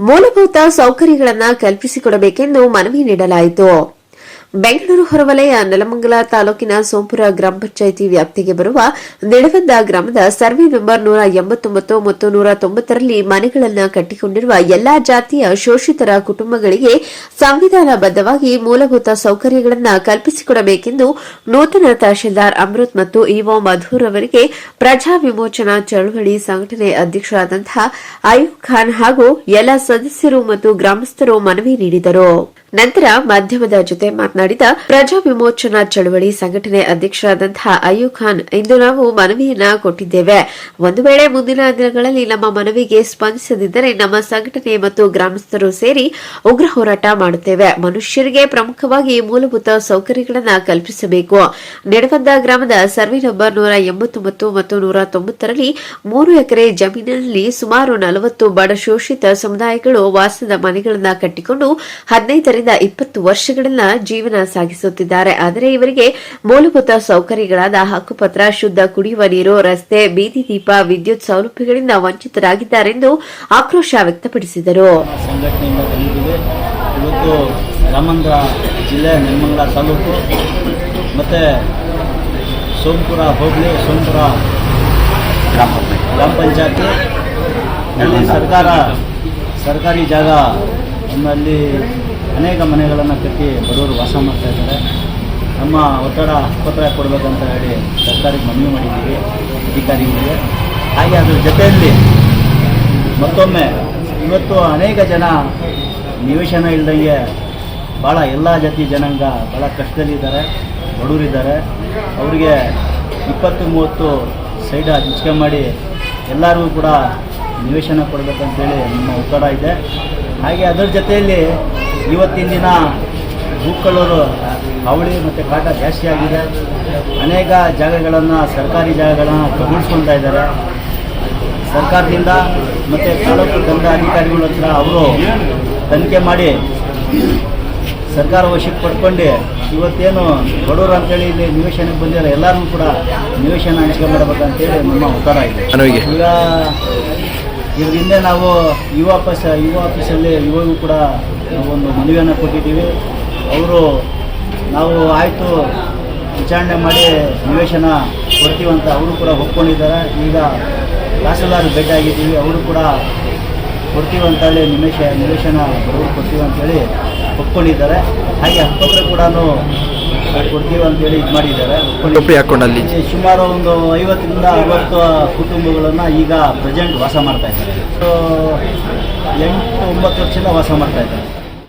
ಮೂಲಭೂತ ಸೌಕರ್ಯಗಳನ್ನು ಕಲ್ಪಿಸಿಕೊಡಬೇಕೆಂದು ಮನವಿ ನೀಡಲಾಯಿತು. ಬೆಂಗಳೂರು ಹೊರವಲಯ, ನೆಲಮಂಗಲ ತಾಲೂಕಿನ ಸೋಂಪುರ ಗ್ರಾಮ ಪಂಚಾಯಿತಿ ವ್ಯಾಪ್ತಿಗೆ ಬರುವ ನಿಡವಂದ ಗ್ರಾಮದ ಸರ್ವೆ ನಂಬರ್ ನೂರ ಎಂಬತ್ತೊಂಬತ್ತು ಮತ್ತು ನೂರ ತೊಂಬತ್ತರಲ್ಲಿ ಮನೆಗಳನ್ನು ಕಟ್ಟಿಕೊಂಡಿರುವ ಎಲ್ಲಾ ಜಾತಿಯ ಶೋಷಿತರ ಕುಟುಂಬಗಳಿಗೆ ಸಂವಿಧಾನಬದ್ಧವಾಗಿ ಮೂಲಭೂತ ಸೌಕರ್ಯಗಳನ್ನು ಕಲ್ಪಿಸಿಕೊಡಬೇಕೆಂದು ನೂತನ ತಹಶೀಲ್ದಾರ್ ಅಮೃತ್ ಮತ್ತು ಇಒ ಮಧುರ್ ಅವರಿಗೆ ಪ್ರಜಾ ವಿಮೋಚನಾ ಚಳವಳಿ ಸಂಘಟನೆ ಅಧ್ಯಕ್ಷರಾದಂತಹ ಅಯೂಬ್ ಖಾನ್ ಹಾಗೂ ಎಲ್ಲ ಸದಸ್ಯರು ಮತ್ತು ಗ್ರಾಮಸ್ಥರು ಮನವಿ ನೀಡಿದರು. ನಂತರ ಮಾಧ್ಯಮದ ಜೊತೆ ಮಾತನಾಡಿದ ಪ್ರಜಾ ವಿಮೋಚನಾ ಚಳವಳಿ ಸಂಘಟನೆ ಅಧ್ಯಕ್ಷರಾದಂತಹ ಅಯ್ಯೂ ಖಾನ್, ಇಂದು ನಾವು ಮನವಿಯನ್ನ ಕೊಟ್ಟಿದ್ದೇವೆ. ಒಂದು ವೇಳೆ ಮುಂದಿನ ದಿನಗಳಲ್ಲಿ ನಮ್ಮ ಮನವಿಗೆ ಸ್ಪಂದಿಸದಿದ್ದರೆ ನಮ್ಮ ಸಂಘಟನೆ ಮತ್ತು ಗ್ರಾಮಸ್ಥರು ಸೇರಿ ಉಗ್ರ ಹೋರಾಟ ಮಾಡುತ್ತೇವೆ. ಮನುಷ್ಯರಿಗೆ ಪ್ರಮುಖವಾಗಿ ಮೂಲಭೂತ ಸೌಕರ್ಯಗಳನ್ನು ಕಲ್ಪಿಸಬೇಕು. ನೆಡವಂದ ಗ್ರಾಮದ ಸರ್ವೆ ನಂಬರ್ ನೂರ ಎಂಬತ್ತೊಂಬತ್ತು ಮತ್ತು ನೂರ ತೊಂಬತ್ತರಲ್ಲಿ ಮೂರು ಎಕರೆ ಜಮೀನಿನಲ್ಲಿ ಸುಮಾರು ನಲವತ್ತು ಬಡ ಶೋಷಿತ ಸಮುದಾಯಗಳು ವಾಸದ ಮನೆಗಳನ್ನು ಕಟ್ಟಿಕೊಂಡು ಹದಿನೈದರಿಂದ ಇಪ್ಪತ್ತು ವರ್ಷಗಳನ್ನ ಜೀವನ ಸಾಗಿಸುತ್ತಿದ್ದಾರೆ. ಆದರೆ ಇವರಿಗೆ ಮೂಲಭೂತ ಸೌಕರ್ಯಗಳಾದ ಹಕ್ಕುಪತ್ರ ಶುದ್ಧ ಕುಡಿಯುವ ನೀರು ರಸ್ತೆ ಬೀದಿ ದೀಪ ವಿದ್ಯುತ್ ಸೌಲಭ್ಯಗಳಿಂದ ವಂಚಿತರಾಗಿದ್ದಾರೆಂದು ಆಕ್ರೋಶ ವ್ಯಕ್ತಪಡಿಸಿದರು. ಸಂಘಟನೆಯಿಂದ ಬಂದಿದ್ದೀವಿ ಇವತ್ತು ರಾಮಂದ್ರ ಜಿಲ್ಲೆ ನೆಲಮಂಗಲ ತಾಲೂಕು ಮತ್ತು ಸೋಂಪುರ ಹೋಬಳಿ ಸೋಂಪುರ ಗ್ರಾಮ ಗ್ರಾಮ ಪಂಚಾಯತಿ. ಅಲ್ಲಿ ಸರ್ಕಾರ ಸರ್ಕಾರಿ ಜಾಗ ನಮ್ಮಲ್ಲಿ ಅನೇಕ ಮನೆಗಳನ್ನು ಕಟ್ಟಿ ಬಡವರು ವಾಸ ಮಾಡ್ತಾ ಇದ್ದಾರೆ. ನಮ್ಮ ಒತ್ತಡ ಪತ್ರ ಕೊಡಬೇಕಂತ ಹೇಳಿ ಸರ್ಕಾರಕ್ಕೆ ಮನವಿ ಮಾಡಿದ್ದೀವಿ, ಅಧಿಕಾರಿಗಳಿಗೆ. ಹಾಗೆ ಅದ್ರ ಜೊತೆಯಲ್ಲಿ ಮತ್ತೊಮ್ಮೆ ಇವತ್ತು ಅನೇಕ ಜನ ನಿವೇಶನ ಇಲ್ಲದಂಗೆ ಭಾಳ ಎಲ್ಲ ಜಾತಿ ಜನಾಂಗ ಭಾಳ ಕಷ್ಟದಲ್ಲಿದ್ದಾರೆ ಬಡವರಿದ್ದಾರೆ ಅವರಿಗೆ ಇಪ್ಪತ್ತು ಮೂವತ್ತು ಸೈಡ ಹಂಚಿಕೆ ಮಾಡಿ ಎಲ್ಲರಿಗೂ ಕೂಡ ನಿವೇಶನ ಕೊಡಬೇಕಂತೇಳಿ ನಮ್ಮ ಒತ್ತಡ ಇದೆ. ಹಾಗೆ ಅದರ ಜೊತೆಯಲ್ಲಿ ಇವತ್ತಿನ ದಿನ ಬೂಕಳೂರು ಅವಳಿ ಮತ್ತು ಕಾಟ ಜಾಸ್ತಿ ಆಗಿದೆ. ಅನೇಕ ಜಾಗಗಳನ್ನು ಸರ್ಕಾರಿ ಜಾಗಗಳನ್ನು ಕಬಳಿಸ್ಕೊಳ್ತಾ ಇದ್ದಾರೆ. ಸರ್ಕಾರದಿಂದ ಮತ್ತು ತಾಲೂಕು ದಂಡಾಧಿಕಾರಿಗಳ ಹತ್ರ ಅವರು ತನಿಖೆ ಮಾಡಿ ಸರ್ಕಾರ ವಶಕ್ಕೆ ಪಡ್ಕೊಂಡು ಇವತ್ತೇನು ಬಡವರು ಅಂತೇಳಿ ಇಲ್ಲಿ ನಿವೇಶನಕ್ಕೆ ಬಂದಿರೋ ಎಲ್ಲರೂ ಕೂಡ ನಿವೇಶನ ಹಂಚಿಕೆ ಮಾಡಬೇಕಂತೇಳಿ ನಮ್ಮ ಉತ್ತರ ಇದೆ. ಈಗ ಇದ್ರ ಹಿಂದೆ ನಾವು ಯುವ ಆಫೀಸ್ ಯುವ ಆಫೀಸಲ್ಲಿ ಯುವಗೂ ಕೂಡ ಒಂದು ಮನವಿಯನ್ನು ಕೊಟ್ಟಿದ್ದೀವಿ. ಅವರು ನಾವು ಆಯಿತು ವಿಚಾರಣೆ ಮಾಡಿ ನಿವೇಶನ ಕೊಡ್ತೀವಂತ ಅವರು ಕೂಡ ಒಪ್ಕೊಂಡಿದ್ದಾರೆ. ಈಗ ತಹಸೀಲ್ದಾರ್ ಭೇಟಿಯಾಗಿದ್ದೀವಿ ಅವರು ಕೂಡ ಕೊಡ್ತೀವಂತೇಳಿ ನಿವೇಶ ನಿವೇಶನ ಕೊಡ್ತೀವಿ ಅಂತೇಳಿ ಒಪ್ಕೊಂಡಿದ್ದಾರೆ. ಹಾಗೆ ಹತ್ತೊಬ್ಬರು ಕೂಡ ಕೊಡ್ತೀವಿ ಅಂತೇಳಿ ಇದು ಮಾಡಿದ್ದಾರೆ. ಸುಮಾರು ಒಂದು ಐವತ್ತರಿಂದ ಅರವತ್ತು ಕುಟುಂಬಗಳನ್ನು ಈಗ ಪ್ರೆಸೆಂಟ್ ವಾಸ ಮಾಡ್ತಾ ಇದ್ದಾರೆ. ಸೊ, ಎಂಟು ಒಂಬತ್ತು ವರ್ಷದಿಂದ ವಾಸ ಮಾಡ್ತಾ ಇದ್ದಾರೆ.